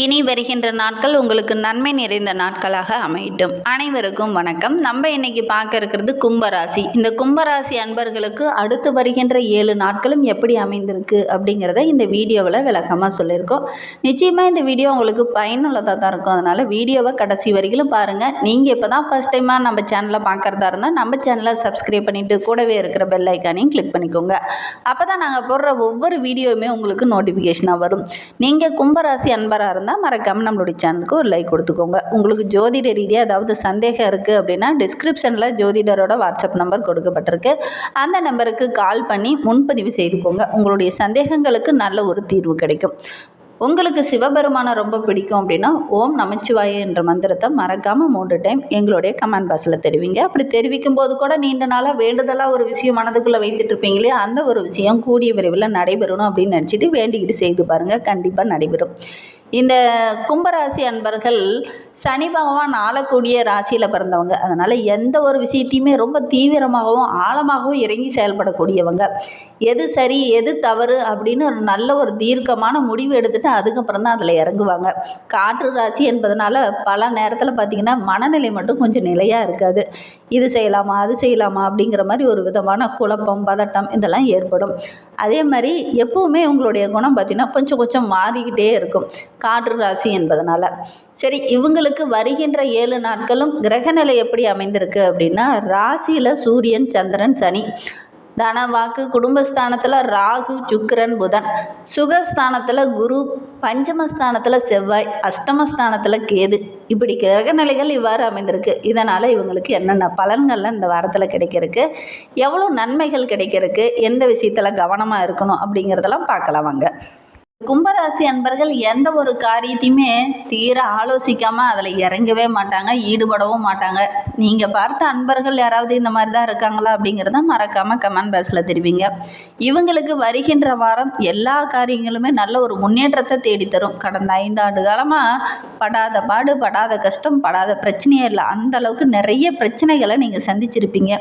இனி வருகின்ற நாட்கள் உங்களுக்கு நன்மை நிறைந்த நாட்களாக அமையட்டும். அனைவருக்கும் வணக்கம். நம்ம இன்னைக்கு பார்க்க இருக்கிறது கும்பராசி. இந்த கும்பராசி அன்பர்களுக்கு அடுத்து வருகின்ற ஏழு நாட்களும் எப்படி அமைந்திருக்கு அப்படிங்கிறத இந்த வீடியோவில் விளக்கமாக சொல்லியிருக்கோம். நிச்சயமாக இந்த வீடியோ உங்களுக்கு பயனுள்ளதாக தான் இருக்கும். அதனால் வீடியோவை கடைசி வரைக்கும் பாருங்கள் நீங்கள் இப்போ தான் ஃபஸ்ட் டைமாக நம்ம சேனலை பார்க்குறதா இருந்தால் நம்ம சேனலை சப்ஸ்கிரைப் பண்ணிவிட்டு கூடவே இருக்கிற பெல் ஐக்கானையும் கிளிக் பண்ணிக்கோங்க. அப்போ தான் நாங்கள் போடுற ஒவ்வொரு வீடியோவுமே உங்களுக்கு நோட்டிஃபிகேஷனாக வரும். நீங்கள் கும்பராசி அன்பராக இருந்தால் மறக்காமல் நம்மளுடைய சேனலுக்கு ஒரு லைக் கொடுத்துக்கோங்க. உங்களுக்கு ஜோதிட ரீதியாக ஏதாவது சந்தேகம் இருக்குது அப்படின்னா டிஸ்கிரிப்ஷனில் ஜோதிடரோட வாட்ஸ்அப் நம்பர் கொடுக்கப்பட்டிருக்கு. அந்த நம்பருக்கு கால் பண்ணி முன்பதிவு செய்துக்கோங்க. உங்களுடைய சந்தேகங்களுக்கு நல்ல ஒரு தீர்வு கிடைக்கும். உங்களுக்கு சிவபெருமானை ரொம்ப பிடிக்கும் அப்படின்னா ஓம் நமச்சிவாய என்ற மந்திரத்தை மறக்காமல் மூன்று டைம் எங்களுடைய கமெண்ட் பாக்ஸில் தெரிவிங்க. அப்படி தெரிவிக்கும் போது கூட நீண்ட நாளாக வேண்டுதலாக ஒரு விஷயம் மனதுக்குள்ளே வைத்துட்டு இருப்பீங்களே அந்த ஒரு விஷயம் கூடிய விரைவில் நடைபெறணும் அப்படின்னு நினச்சிட்டு வேண்டிக்கிட்டு செய்து பாருங்கள் கண்டிப்பாக நடைபெறும். இந்த கும்பராசி அன்பர்கள் சனி பகவான் ஆளக்கூடிய ராசியில் பிறந்தவங்க. அதனால் எந்த ஒரு விஷயத்தையுமே ரொம்ப தீவிரமாகவும் ஆழமாகவும் இறங்கி செயல்படக்கூடியவங்க. எது சரி எது தவறு அப்படின்னு ஒரு நல்ல ஒரு தீர்க்கமான முடிவு எடுத்துகிட்டு அதுக்கப்புறம் தான் அதில் இறங்குவாங்க. காற்று ராசி என்பதனால பல நேரத்தில் பார்த்திங்கன்னா மனநிலை மட்டும் கொஞ்சம் நிலையாக இருக்காது. இது செய்யலாமா அது செய்யலாமா அப்படிங்கிற மாதிரி ஒரு விதமான குழப்பம் பதட்டம் இதெல்லாம் ஏற்படும். அதே மாதிரி எப்போவுமே உங்களுடைய குணம் பார்த்திங்கன்னா கொஞ்சம் கொஞ்சம் மாறிக்கிட்டே இருக்கும். காற்று ராசி என்பதனால. சரி இவங்களுக்கு வருகின்ற ஏழு நாட்களும் கிரகநிலை எப்படி அமைந்திருக்கு அப்படின்னா ராசியில் சூரியன் சந்திரன் சனி. தன வாக்கு குடும்பஸ்தானத்தில் ராகு சுக்கரன் புதன். சுகஸ்தானத்தில் குரு பஞ்சமஸ்தானத்தில் செவ்வாய் அஷ்டமஸ்தானத்தில் கேது. இப்படி கிரகநிலைகள் இவ்வாறு அமைந்திருக்கு. இதனால் இவங்களுக்கு என்னென்ன பலன்கள்லாம் இந்த வாரத்தில் கிடைக்கிறதுக்கு எவ்வளோ நன்மைகள் கிடைக்கிறதுக்கு எந்த விஷயத்தில் கவனமாக இருக்கணும் அப்படிங்கிறதெல்லாம் பார்க்கலாம் வாங்க. கும்பராசி அன்பர்கள் எந்த ஒரு காரியத்தையுமே தீர ஆலோசிக்காமல் அதில் இறங்கவே மாட்டாங்க ஈடுபடவும் மாட்டாங்க. நீங்கள் பார்த்த அன்பர்கள் யாராவது இந்த மாதிரி தான் இருக்காங்களா அப்படிங்கிறத மறக்காமல் கமெண்ட் பாக்ஸில் தெரிவிங்க. இவங்களுக்கு வருகின்ற வாரம் எல்லா காரியங்களுமே நல்ல ஒரு முன்னேற்றத்தை தேடித்தரும். கடந்த ஐந்தாண்டு காலமாக படாத பாடு படாத கஷ்டம் படாத பிரச்சனையே இல்லை. அந்த அளவுக்கு நிறைய பிரச்சனைகளை நீங்கள் சந்திச்சிருப்பீங்க.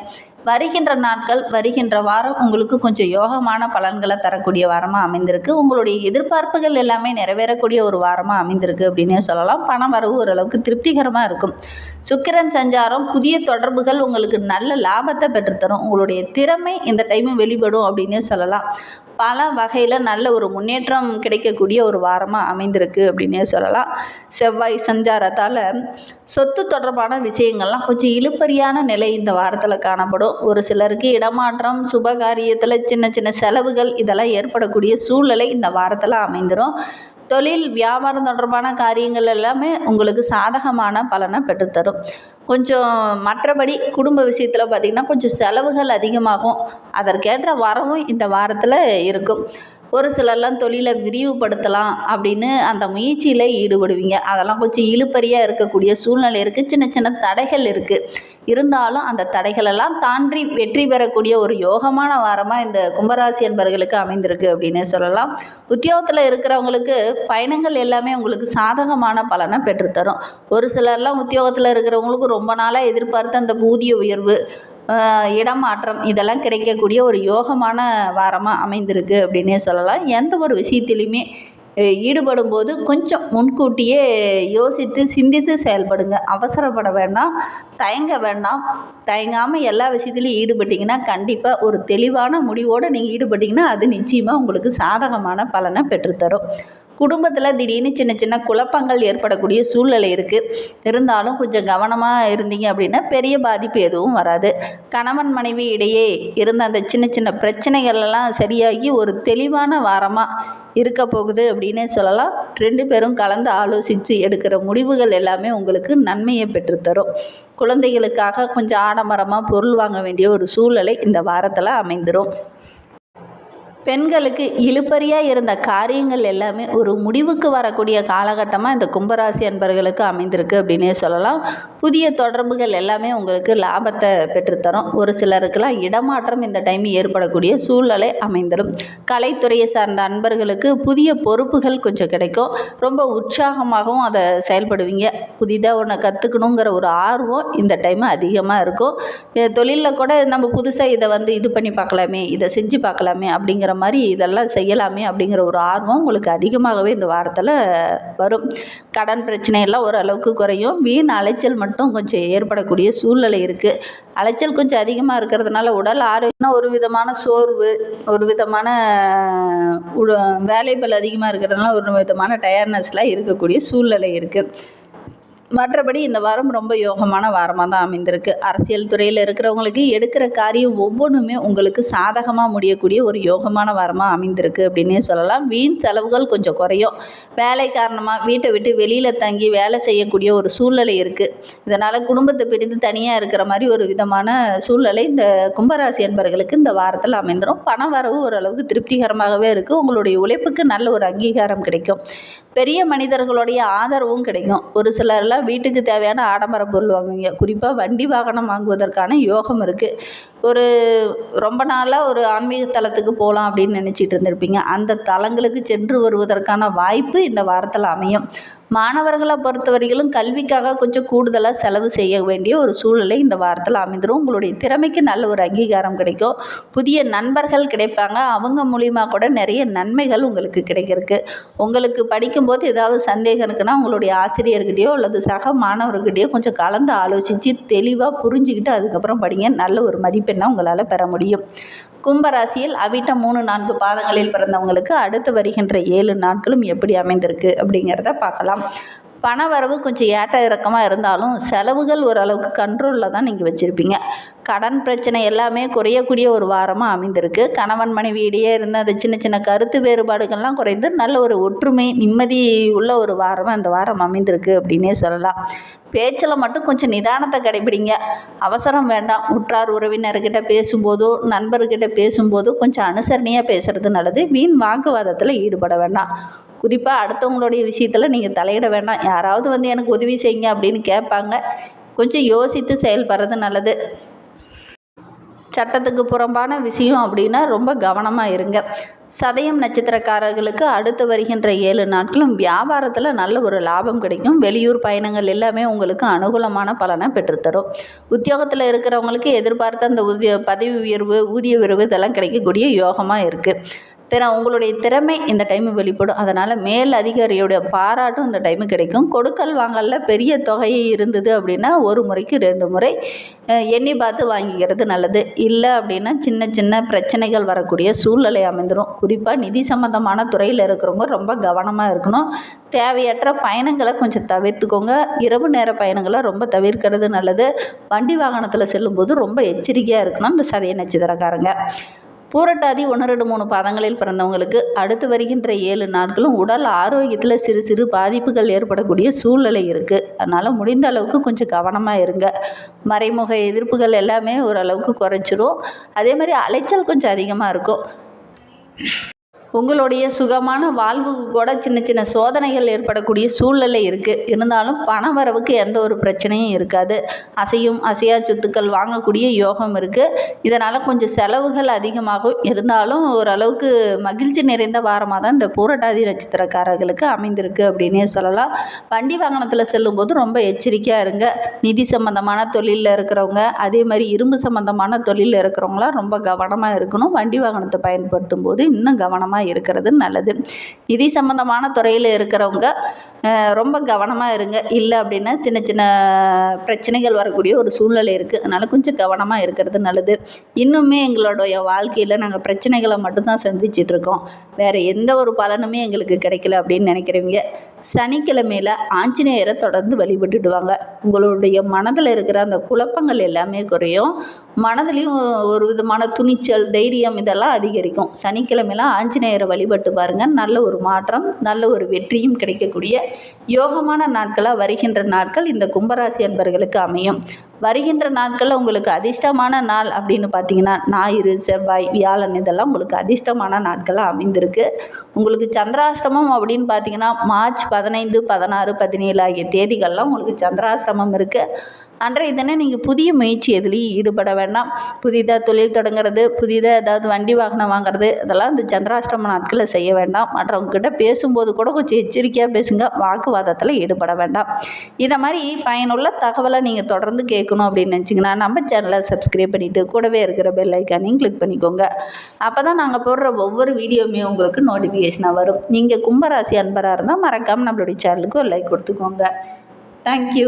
வருகின்ற நாட்கள் வருகின்ற வாரம் உங்களுக்கு கொஞ்சம் யோகமான பலன்களை தரக்கூடிய வாரமாக அமைந்திருக்கு. உங்களுடைய எதிர்பார்ப்புகள் எல்லாமே நிறைவேறக்கூடிய ஒரு வாரமாக அமைந்திருக்கு அப்படின்னே சொல்லலாம். பணம் வரவு ஓரளவுக்கு திருப்திகரமாக இருக்கும். சுக்கிரன் சஞ்சாரம் புதிய தொடர்புகள் உங்களுக்கு நல்ல லாபத்தை பெற்றுத்தரும். உங்களுடைய திறமை இந்த டைமு வெளிப்படும் அப்படின்னே சொல்லலாம். பல வகையில் நல்ல ஒரு முன்னேற்றம் கிடைக்கக்கூடிய ஒரு வாரமாக அமைந்திருக்கு அப்படின்னே சொல்லலாம். செவ்வாய் சஞ்சாரத்தால் சொத்து தொடர்பான விஷயங்கள்லாம் கொஞ்சம் இழுப்பறியான நிலை இந்த வாரத்தில் காணப்படும். ஒரு சிலருக்கு இடமாற்றம் சுபகாரியத்தில் சின்ன சின்ன செலவுகள் இதெல்லாம் ஏற்படக்கூடிய சூழ்நிலை இந்த வாரத்தில் அமைந்துடும் தொழில் வியாபாரம் தொடர்பான காரியங்கள் எல்லாமே உங்களுக்கு சாதகமான பலனை பெற்றுத்தரும். கொஞ்சம் மற்றபடி குடும்ப விஷயத்தில் பார்த்திங்கன்னா கொஞ்சம் செலவுகள் அதிகமாகும். அதற்கேற்ற வரவும் இந்த வாரத்தில் இருக்கும். ஒரு சிலர்லாம் தொழிலை விரிவுபடுத்தலாம் அப்படின்னு அந்த முயற்சியில் ஈடுபடுவீங்க. அதெல்லாம் கொஞ்சம் இழுப்பறியாக இருக்கக்கூடிய சூழ்நிலை இருக்குது சின்ன சின்ன தடைகள் இருக்குது இருந்தாலும் அந்த தடைகளெல்லாம் தாண்டி வெற்றி பெறக்கூடிய ஒரு யோகமான வாரமாக இந்த கும்பராசி என்பர்களுக்கு அமைந்திருக்கு அப்படின்னு சொல்லலாம். உத்தியோகத்தில் இருக்கிறவங்களுக்கு பயணங்கள் எல்லாமே உங்களுக்கு சாதகமான பலனை பெற்றுத்தரும். ஒரு சிலர்லாம் உத்தியோகத்தில் இருக்கிறவங்களுக்கு ரொம்ப நாளாக எதிர்பார்த்த அந்த ஊதிய உயர்வு இடமாற்றம் இதெல்லாம் கிடைக்கக்கூடிய ஒரு யோகமான வாரமாக அமைந்திருக்கு அப்படின்னே சொல்லலாம். எந்த ஒரு விஷயத்துலையுமே ஈடுபடும் போது கொஞ்சம் முன்கூட்டியே யோசித்து சிந்தித்து செயல்படுங்க. அவசரப்பட வேண்டாம் தயங்க வேண்டாம். தயங்காமல் எல்லா விஷயத்துலையும் ஈடுபட்டிங்கன்னா கண்டிப்பாக ஒரு தெளிவான முடிவோடு நீங்கள் ஈடுபட்டிங்கன்னா அது நிச்சயமாக உங்களுக்கு சாதகமான பலனை பெற்றுத்தரும். குடும்பத்தில் திடீர்னு சின்ன சின்ன குழப்பங்கள் ஏற்படக்கூடிய சூழ்நிலை இருக்குது இருந்தாலும் கொஞ்சம் கவனமாக இருந்தீங்க அப்படின்னா பெரிய பாதிப்பு எதுவும் வராது. கணவன் மனைவி இடையே இருந்த அந்த சின்ன சின்ன பிரச்சனைகள்லாம் சரியாகி ஒரு தெளிவான வாரமாக இருக்க போகுது அப்படின்னே சொல்லலாம். ரெண்டு பேரும் கலந்து ஆலோசித்து எடுக்கிற முடிவுகள் எல்லாமே உங்களுக்கு நன்மையை பெற்றுத்தரும். குழந்தைகளுக்காக கொஞ்சம் ஆடம்பரமாக பொருள் வாங்க வேண்டிய ஒரு சூழ்நிலை இந்த வாரத்தில் அமைந்துடும் பெண்களுக்கு இழுபறியாக இருந்த காரியங்கள் எல்லாமே ஒரு முடிவுக்கு வரக்கூடிய காலகட்டமாக இந்த கும்பராசி அன்பர்களுக்கு அமைந்திருக்கு அப்படின்னே சொல்லலாம். புதிய தொடர்புகள் எல்லாமே உங்களுக்கு லாபத்தை பெற்றுத்தரும். ஒரு சிலருக்கெல்லாம் இடமாற்றம் இந்த டைம் ஏற்படக்கூடிய சூழ்நிலை அமைந்துடும். கலைத்துறையை சார்ந்த அன்பர்களுக்கு புதிய பொறுப்புகள் கொஞ்சம் கிடைக்கும். ரொம்ப உற்சாகமாகவும் அதை செயல்படுவீங்க. புதிதாக ஒன்று கற்றுக்கணுங்கிற ஒரு ஆர்வம் இந்த டைம் அதிகமாக இருக்கும். தொழிலில் கூட நம்ம புதுசாக இதை வந்து இது பண்ணி பார்க்கலாமே இதை செஞ்சு பார்க்கலாமே அப்படிங்கிற அப்படிங்கிற மாதிரி இதெல்லாம் செய்யலாமே அப்படிங்கிற ஒரு ஆர்வம் உங்களுக்கு அதிகமாகவே இந்த வாரத்தில் வரும். கடன் பிரச்சனையெல்லாம் ஓரளவுக்கு குறையும். வீண் அலைச்சல் மட்டும் கொஞ்சம் ஏற்படக்கூடிய சூழ்நிலை இருக்குது அலைச்சல் கொஞ்சம் அதிகமாக இருக்கிறதுனால உடல் ஆரோக்கியம்னா ஒரு விதமான சோர்வு ஒரு விதமான உட வேலைப்பளு அதிகமாக இருக்கிறதுனால ஒரு விதமான டயர்னஸ்லாம் இருக்கக்கூடிய சூழ்நிலை இருக்குது மற்றபடி இந்த வாரம் ரொம்ப யோகமான வாரமாக தான் அமைந்திருக்கு. அரசியல் துறையில் இருக்கிறவங்களுக்கு எடுக்கிற காரியம் ஒவ்வொன்றுமே உங்களுக்கு சாதகமாக முடியக்கூடிய ஒரு யோகமான வாரமாக அமைந்திருக்கு அப்படின்னே சொல்லலாம். வீண் செலவுகள் கொஞ்சம் குறையும். வேலை காரணமாக வீட்டை விட்டு வெளியில் தங்கி வேலை செய்யக்கூடிய ஒரு சூழ்நிலை இருக்குது இதனால் குடும்பத்தை பிரிந்து தனியாக இருக்கிற மாதிரி ஒரு விதமான சூழ்நிலை இந்த கும்பராசி என்பவர்களுக்கு இந்த வாரத்தில் அமைந்துடும் பண வரவு ஓரளவுக்கு திருப்திகரமாகவே இருக்குது உங்களுடைய உழைப்புக்கு நல்ல ஒரு அங்கீகாரம் கிடைக்கும். பெரிய மனிதர்களுடைய ஆதரவும் கிடைக்கும். ஒரு சிலரில் சிலர்லாம் வீட்டுக்கு தேவையான ஆடம்பர பொருள் வாங்குவீங்க. குறிப்பாக வண்டி வாகனம் வாங்குவதற்கான யோகம் இருக்குது ஒரு ரொம்ப நாளாக ஒரு ஆன்மீக தலத்துக்கு போகலாம் அப்படின்னு நினச்சிட்டு இருந்திருப்பீங்க. அந்த தலங்களுக்கு சென்று வருவதற்கான வாய்ப்பு இந்த வாரத்தில் அமையும். மாணவர்களை பொறுத்தவரையிலும் கல்விக்காக கொஞ்சம் கூடுதலாக செலவு செய்ய வேண்டிய ஒரு சூழ்நிலை இந்த வாரத்தில் அமைந்துடும் உங்களுடைய திறமைக்கு நல்ல ஒரு அங்கீகாரம் கிடைக்கும். புதிய நண்பர்கள் கிடைப்பாங்க. அவங்க மூலிமா கூட நிறைய நன்மைகள் உங்களுக்கு கிடைக்கிறதுக்கு. உங்களுக்கு படிக்கும்போது ஏதாவது சந்தேகம் இருக்குன்னா உங்களுடைய ஆசிரியர்கிட்டயோ அல்லது சக மாணவர்கிட்டயோ கொஞ்சம் கலந்து ஆலோசித்து தெளிவாக புரிஞ்சுக்கிட்டு அதுக்கப்புறம் படிங்க. நல்ல ஒரு மதிப்பெண்ணை உங்களால் பெற முடியும். கும்பராசியில் அவிட்ட மூணு நான்கு பாதங்களில் பிறந்தவங்களுக்கு அடுத்து வருகின்ற ஏழு நாட்களும் எப்படி அமைந்திருக்கு அப்படிங்கிறத பார்க்கலாம். பண வரவு கொஞ்சம் ஏற்ற இறக்கமாக இருந்தாலும் செலவுகள் ஓரளவுக்கு கண்ட்ரோலில் தான் நீங்கள் வச்சுருப்பீங்க. கடன் பிரச்சனை எல்லாமே குறையக்கூடிய ஒரு வாரமாக அமைந்திருக்கு. கணவன் மனைவி இடையே இருந்த அந்த சின்ன சின்ன கருத்து வேறுபாடுகள்லாம் குறைந்து நல்ல ஒரு ஒற்றுமை நிம்மதி உள்ள ஒரு வாரமாக அந்த வாரம் அமைந்திருக்கு அப்படின்னே சொல்லலாம். பேச்சில் மட்டும் கொஞ்சம் நிதானத்தை கடைபிடிங்க. அவசரம் வேண்டாம். உற்றார் உறவினர்கிட்ட பேசும்போதோ நண்பர்கிட்ட பேசும்போதோ கொஞ்சம் அனுசரணையாக பேசுகிறது நல்லது. வீண் வாக்குவாதத்தில் ஈடுபட வேண்டாம். குறிப்பாக அடுத்தவங்களுடைய விஷயத்தில் நீங்கள் தலையிட வேண்டாம். யாராவது வந்து எனக்கு உதவி செய்யுங்க அப்படின்னு கேட்பாங்க. கொஞ்சம் யோசித்து செயல்படுறது நல்லது. சட்டத்துக்கு புறம்பான விஷயம் அப்படின்னா ரொம்ப கவனமாக இருங்க. சதயம் நட்சத்திரக்காரர்களுக்கு அடுத்து வருகின்ற ஏழு நாட்களும் வியாபாரத்தில் நல்ல ஒரு லாபம் கிடைக்கும். வெளியூர் பயணங்கள் எல்லாமே உங்களுக்கு அனுகூலமான பலனை பெற்றுத்தரும். உத்தியோகத்தில் இருக்கிறவங்களுக்கு எதிர்பார்த்த அந்த உதிய பதவி உயர்வு ஊதிய உயர்வு இதெல்லாம் கிடைக்கக்கூடிய யோகமாக இருக்குது திற உங்களுடைய திறமை இந்த டைமு வெளிப்படும். அதனால் மேல் அதிகாரியுடைய பாராட்டும் இந்த டைமு கிடைக்கும். கொடுக்கல் வாங்கலில் பெரிய தொகை இருந்தது அப்படின்னா ஒரு முறைக்கு ரெண்டு முறை எண்ணி பார்த்து வாங்கிக்கிறது நல்லது. இல்லை அப்படின்னா சின்ன சின்ன பிரச்சனைகள் வரக்கூடிய சூழ்நிலை அமைந்துடும் குறிப்பாக நிதி சம்மந்தமான துறையில் இருக்கிறவங்க ரொம்ப கவனமாக இருக்கணும். தேவையற்ற பயணங்களை கொஞ்சம் தவிர்த்துக்கோங்க. இரவு நேர பயணங்களை ரொம்ப தவிர்க்கிறது நல்லது. வண்டி வாகனத்தில் செல்லும்போது ரொம்ப எச்சரிக்கையாக இருக்கணும். இந்த சதய நட்சத்திரக்காரங்க பூரட்டாதி ஒன்று ரெண்டு மூணு பாதங்களில் பிறந்தவங்களுக்கு அடுத்து வருகின்ற ஏழு நாட்களும் உடல் ஆரோக்கியத்தில் சிறு சிறு பாதிப்புகள் ஏற்படக்கூடிய சூழ்நிலை இருக்குது அதனால் முடிந்த அளவுக்கு கொஞ்சம் கவனமாக இருங்க. மறைமுக எதிர்ப்புகள் எல்லாமே ஓரளவுக்கு குறைச்சிரும் அதே மாதிரி அலைச்சல் கொஞ்சம் அதிகமாக இருக்கும். உங்களுடைய சுகமான வாழ்வுக்கு கூட சின்ன சின்ன சோதனைகள் ஏற்படக்கூடிய சூழ்நிலை இருக்குது இருந்தாலும் பண வரவுக்கு எந்த ஒரு பிரச்சனையும் இருக்காது. அசையும் அசையா சொத்துக்கள் வாங்கக்கூடிய யோகம் இருக்குது இதனால் கொஞ்சம் செலவுகள் அதிகமாகும். இருந்தாலும் ஓரளவுக்கு மகிழ்ச்சி நிறைந்த வாரமாக தான் இந்த பூரட்டாதி நட்சத்திரக்காரர்களுக்கு அமைந்திருக்கு அப்படின்னே சொல்லலாம். வண்டி வாகனத்தில் செல்லும்போது ரொம்ப எச்சரிக்கையாக இருங்க. நிதி சம்பந்தமான தொழிலில் இருக்கிறவங்க அதே மாதிரி இரும்பு சம்பந்தமான தொழிலில் இருக்கிறவங்களாம் ரொம்ப கவனமாக இருக்கணும். வண்டி வாகனத்தை பயன்படுத்தும் போது இன்னும் கவனமாக இருக்கிறது நல்லது. நிதி சம்பந்தமான துறையில் இருக்கிறவங்க ரொம்ப கவனமாக இருங்க. இல்லை அப்படின்னா சின்ன சின்ன பிரச்சனைகள் வரக்கூடிய ஒரு சூழ்நிலை இருக்குது அதனால் கொஞ்சம் கவனமாக இருக்கிறது நல்லது. இன்னுமே எங்களுடைய வாழ்க்கையில் நாங்கள் பிரச்சனைகளை மட்டும்தான் சந்திச்சிட்டு இருக்கோம். வேறு எந்த ஒரு பலனுமே எங்களுக்கு கிடைக்கல அப்படின்னு நினைக்கிறவங்க சனிக்கிழமையில் ஆஞ்சநேயரை தொடர்ந்து வழிபட்டுடுவாங்க. உங்களுடைய மனதில் இருக்கிற அந்த குழப்பங்கள் எல்லாமே குறையும். மனதிலையும் ஒரு விதமான துணிச்சல் தைரியம் இதெல்லாம் அதிகரிக்கும். சனிக்கிழமையில் ஆஞ்சநேயர் வழிபட்டு பாருங்கள் நல்ல ஒரு மாற்றம் நல்ல ஒரு வெற்றியும் கிடைக்கக்கூடிய யோகமான நாட்களாக வருகின்ற நாட்கள் இந்த கும்பராசி அன்பர்களுக்கு அமையும். வருகின்ற நாட்களில் உங்களுக்கு அதிர்ஷ்டமான நாள் அப்படின்னு பார்த்தீங்கன்னா ஞாயிறு செவ்வாய் வியாழன் இதெல்லாம் உங்களுக்கு அதிர்ஷ்டமான நாட்களாக அமைந்திருக்கு. உங்களுக்கு சந்திராஷ்டமம் அப்படின்னு பார்த்தீங்கன்னா மார்ச் பதினைந்து பதினாறு பதினேழு ஆகிய தேதிகள்லாம் உங்களுக்கு சந்திராஷ்டமம் இருக்குது அன்றைய தினம் நீங்கள் புதிய முயற்சி எதுலேயும் ஈடுபட வேண்டாம். புதிதாக தொழில் தொடங்குறது புதிதாக ஏதாவது வண்டி வாகனம் வாங்குறது இதெல்லாம் இந்த சந்திராஷ்டம நாட்களில் செய்ய வேண்டாம். மற்றவங்கக்கிட்ட பேசும்போது கூட கொஞ்சம் எச்சரிக்கையாக பேசுங்க வாக்குவாதத்தில் ஈடுபட வேண்டாம். இதை மாதிரி பயனுள்ள தகவலை நீங்கள் தொடர்ந்து கேட்கும் கேட்கணும் அப்படின்னு நினச்சிங்கன்னா நம்ம சேனலை சப்ஸ்கிரைப் பண்ணிவிட்டு கூடவே இருக்கிற பெல் ஐக்கானையும் கிளிக் பண்ணிக்கோங்க. அப்போ தான் நாங்கள் போடுற ஒவ்வொரு வீடியோவுமே உங்களுக்கு நோட்டிஃபிகேஷனாக வரும். நீங்கள் கும்பராசி அன்பராக இருந்தால் மறக்காமல் நம்மளுடைய சேனலுக்கு ஒரு லைக் கொடுத்துக்கோங்க. தேங்க்யூ